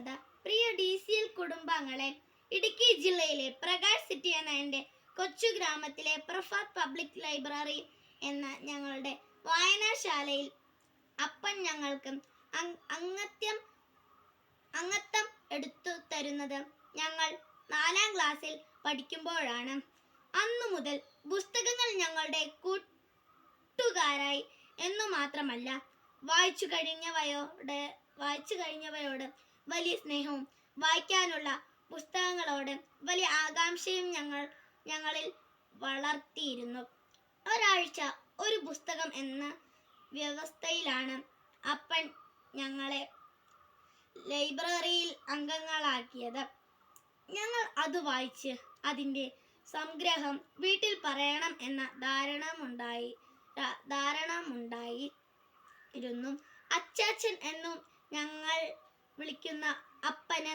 കഥ പ്രിയ D C L കുടുംബാംഗങ്ങളെ ഇടുക്കി ജില്ലയിലെ പ്രകാശ് സിറ്റി എന്ന എന്റെ കൊച്ചു ഗ്രാമത്തിലെ പ്രഫാത് പബ്ലിക് ലൈബ്രറി എന്ന ഞങ്ങളുടെ വായനാശാലയിൽ അപ്പൻ ഞങ്ങൾക്ക് അംഗത്യം അംഗത്വം എടുത്തു തരുന്നത് ഞങ്ങൾ നാലാം ക്ലാസ്സിൽ പഠിക്കുമ്പോഴാണ്. അന്നു മുതൽ പുസ്തകങ്ങൾ ഞങ്ങളുടെ കൂട്ടുകാരായി. എന്നു മാത്രമല്ല വായിച്ചു കഴിഞ്ഞവയോട് വായിച്ചു കഴിഞ്ഞവയോട് വലിയ സ്നേഹവും വായിക്കാനുള്ള പുസ്തകങ്ങളോട് വലിയ ആകാംക്ഷയും ഞങ്ങൾ ഞങ്ങളിൽ വളർത്തിയിരുന്നു. ഒരാഴ്ച ഒരു പുസ്തകം എന്ന വ്യവസ്ഥയിലാണ് അപ്പൻ ഞങ്ങളെ ലൈബ്രറിയിൽ അംഗങ്ങളാക്കിയത്. ഞങ്ങൾ അത് വായിച്ച് അതിന്റെ സംഗ്രഹം വീട്ടിൽ പറയണം എന്ന ധാരണമുണ്ടായി ധാരണമുണ്ടായി ഇരുന്നു അച്ചാച്ചൻ എന്നും ഞങ്ങൾ വിളിക്കുന്ന അപ്പന്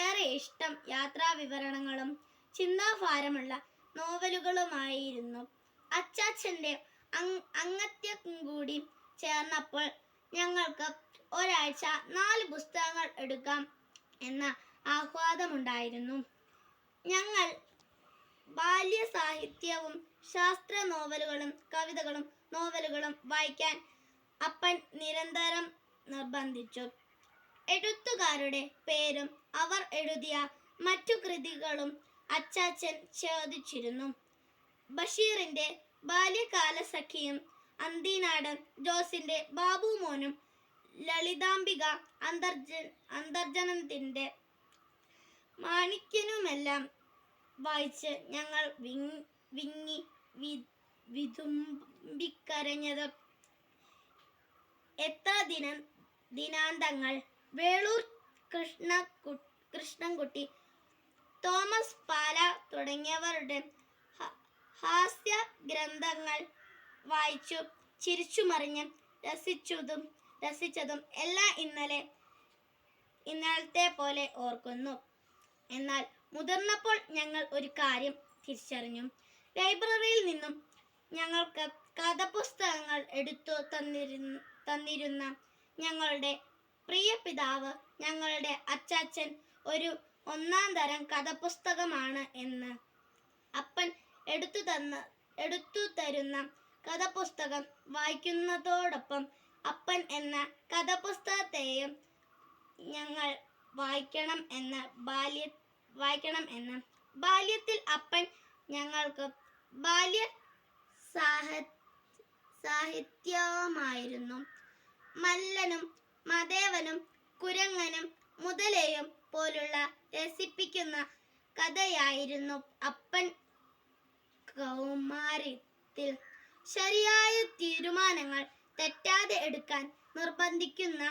ഏറെ ഇഷ്ടം യാത്രാ വിവരണങ്ങളും ചിന്താഭാരമുള്ള നോവലുകളുമായിരുന്നു. അച്ചാച്ചന്റെ അംഗത്യം കൂടി ചേർന്നപ്പോൾ ഞങ്ങൾക്ക് ഒരാഴ്ച നാല് പുസ്തകങ്ങൾ എടുക്കാം എന്ന ആഹ്വാദമുണ്ടായിരുന്നു. ഞങ്ങൾ ബാല്യ സാഹിത്യവും ശാസ്ത്ര നോവലുകളും കവിതകളും നോവലുകളും വായിക്കാൻ അപ്പൻ നിരന്തരം നിർബന്ധിച്ചു. എഴുത്തുകാരുടെ പേരും അവർ എഴുതിയ മറ്റു കൃതികളും അച്ചാച്ചൻ ചോദിച്ചിരുന്നു. ബഷീറിന്റെ ബാല്യകാല സഖിയും അന്തിനാടൻ ജോസിന്റെ ബാബുമോനും ലളിതാംബിക അന്തർജ അന്തർജനത്തിന്റെ മാണിക്യനുമെല്ലാം വായിച്ച് ഞങ്ങൾ വിങ് വിങ്ങി വി- വിതുമ്പിക്കരഞ്ഞത് എത്ര ദിനം ദിനാന്തങ്ങൾ വേളൂർ കൃഷ്ണ കൃഷ്ണൻകുട്ടി തോമസ് പാല തുടങ്ങിയവരുടെ ഹാസ്യ ഗ്രന്ഥങ്ങൾ വായിച്ചു ചിരിച്ചുമറിഞ്ഞ് രസിച്ചതും രസിച്ചതും എല്ലാം ഇന്നലെ ഇന്നലത്തെ പോലെ ഓർക്കുന്നു. എന്നാൽ മുതിർന്നപ്പോൾ ഞങ്ങൾ ഒരു കാര്യം തിരിച്ചറിഞ്ഞു. ലൈബ്രറിയിൽ നിന്നും ഞങ്ങൾക്ക് കഥപുസ്തകങ്ങൾ എടുത്തു തന്നിരുന്ന തന്നിരുന്ന ഞങ്ങളുടെ പ്രിയ പിതാവ് ഞങ്ങളുടെ അച്ചാച്ചൻ ഒരു ഒന്നാം തരം കഥപുസ്തകമാണ് എന്ന്. അപ്പൻ എടുത്തു തന്ന എടുത്തു തരുന്ന കഥപുസ്തകം വായിക്കുന്നതോടൊപ്പം അപ്പൻ എന്ന കഥപുസ്തകത്തെയും ഞങ്ങൾ വായിക്കണം എന്ന ബാല്യ വായിക്കണം എന്ന് ബാല്യത്തിൽ അപ്പൻ ഞങ്ങൾക്ക് ബാല്യ സാഹ സാഹിത്യമായിരുന്നു മല്ലനും മദേവനും കുരങ്ങനും മുതലയും പോലുള്ള രസിപ്പിക്കുന്ന കഥയായിരുന്നു അപ്പൻ കൗമാരത്തിൽ. ശരിയായ തീരുമാനങ്ങൾ തെറ്റാതെ എടുക്കാൻ നിർബന്ധിക്കുന്ന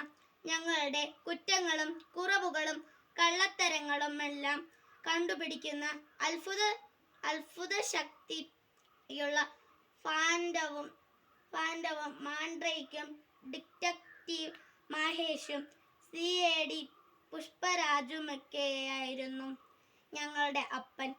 ഞങ്ങളുടെ കുറ്റങ്ങളും കുറവുകളും കള്ളത്തരങ്ങളുമെല്ലാം കണ്ടുപിടിക്കുന്ന അത്ഭുത അത്ഭുത ശക്തിയുള്ള ഫാൻഡവും ഫാൻഡവും മാൻഡ്രയ്ക്കും ഡിറ്റക്റ്റീവ് മഹേഷും സി എ ഡി പുഷ്പരാജുമൊക്കെയായിരുന്നു ഞങ്ങളുടെ അപ്പൻ.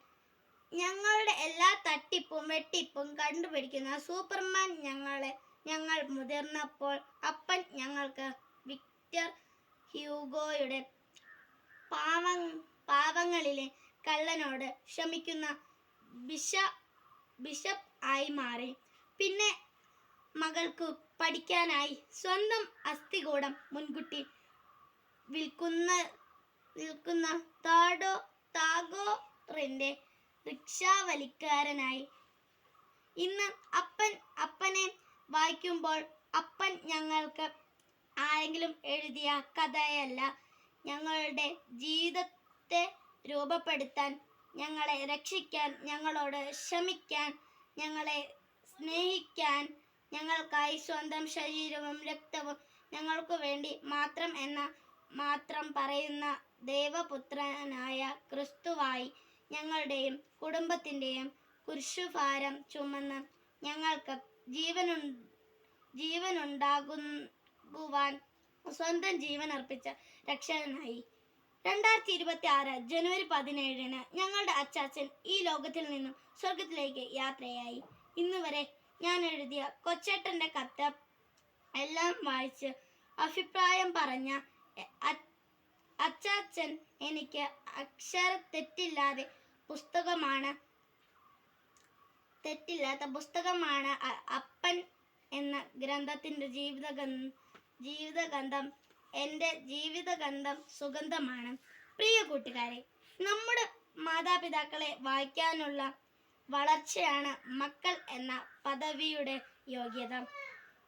ഞങ്ങളുടെ എല്ലാ തട്ടിപ്പും വെട്ടിപ്പും കണ്ടുപിടിക്കുന്ന സൂപ്പർമാൻ ഞങ്ങളെ ഞങ്ങൾ മുതിർന്നപ്പോൾ അപ്പൻ ഞങ്ങൾക്ക് വിക്ടർ ഹ്യൂഗോയുടെ പാവ പാവങ്ങളിലെ കള്ളനോട് ക്ഷമിക്കുന്ന ബിഷ ബിഷപ്പ് ആയി മാറി. പിന്നെ മകൾക്ക് പഠിക്കാനായി സ്വന്തം അസ്ഥികൂടം മുൻകൂട്ടി വിൽക്കുന്ന വിൽക്കുന്ന താഡോ താഗോറിന്റെ റിക്ഷാവലിക്കാരനായി. ഇന്ന് അപ്പൻ അപ്പനെ വായിക്കുമ്പോൾ അപ്പൻ ഞങ്ങൾക്ക് ആരെങ്കിലും എഴുതിയ കഥയല്ല. ഞങ്ങളുടെ ജീവിതത്തെ രൂപപ്പെടുത്താൻ ഞങ്ങളെ രക്ഷിക്കാൻ ഞങ്ങളോട് ക്ഷമിക്കാൻ ഞങ്ങളെ സ്നേഹിക്കാൻ ഞങ്ങൾക്കായി സ്വന്തം ശരീരവും രക്തവും ഞങ്ങൾക്കു വേണ്ടി മാത്രം എന്ന മാത്രം പറയുന്ന ദേവപുത്രനായ ക്രിസ്തുവായി ഞങ്ങളുടെയും കുടുംബത്തിന്റെയും കുരിശുഭാരം ചുമന്ന് ഞങ്ങൾക്ക് ജീവനു ജീവനുണ്ടാകുവാൻ സ്വന്തം ജീവൻ അർപ്പിച്ച രക്ഷകനായി. രണ്ടായിരത്തി ഇരുപത്തി ആറ് ജനുവരി പതിനേഴിന് ഞങ്ങളുടെ അച്ചാച്ചൻ ഈ ലോകത്തിൽ നിന്നും സ്വർഗത്തിലേക്ക് യാത്രയായി. ഇന്ന് വരെ ഞാൻ എഴുതിയ കൊച്ചേട്ടന്റെ കത്ത് എല്ലാം വായിച്ച് അഭിപ്രായം പറഞ്ഞ അച്ചാച്ചൻ എനിക്ക് അക്ഷര തെറ്റില്ലാതെ പുസ്തകമാണ് തെറ്റില്ലാത്ത പുസ്തകമാണ് അപ്പൻ എന്ന ഗ്രന്ഥത്തിന്റെ ജീവിതഗന്ധ ജീവിതഗന്ധം എന്റെ ജീവിതഗന്ധം സുഗന്ധമാണ്. പ്രിയ കൂട്ടുകാരെ നമ്മുടെ മാതാപിതാക്കളെ വായിക്കാനുള്ള വളർച്ചയാണ് മക്കൾ എന്ന പദവിയുടെ യോഗ്യത.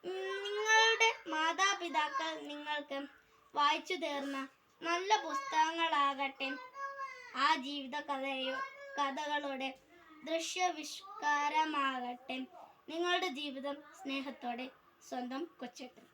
നിങ്ങളുടെ മാതാപിതാക്കൾ നിങ്ങൾക്ക് വായിച്ചു തീർന്ന നല്ല പുസ്തകങ്ങളാകട്ടെ. ആ ജീവിത കഥയോ കഥകളുടെ ദൃശ്യവിഷ്കാരമാകട്ടെ. നിങ്ങളുടെ ജീവിതം സ്നേഹത്തോടെ സ്വന്തം കൊച്ചേട്ടൻ.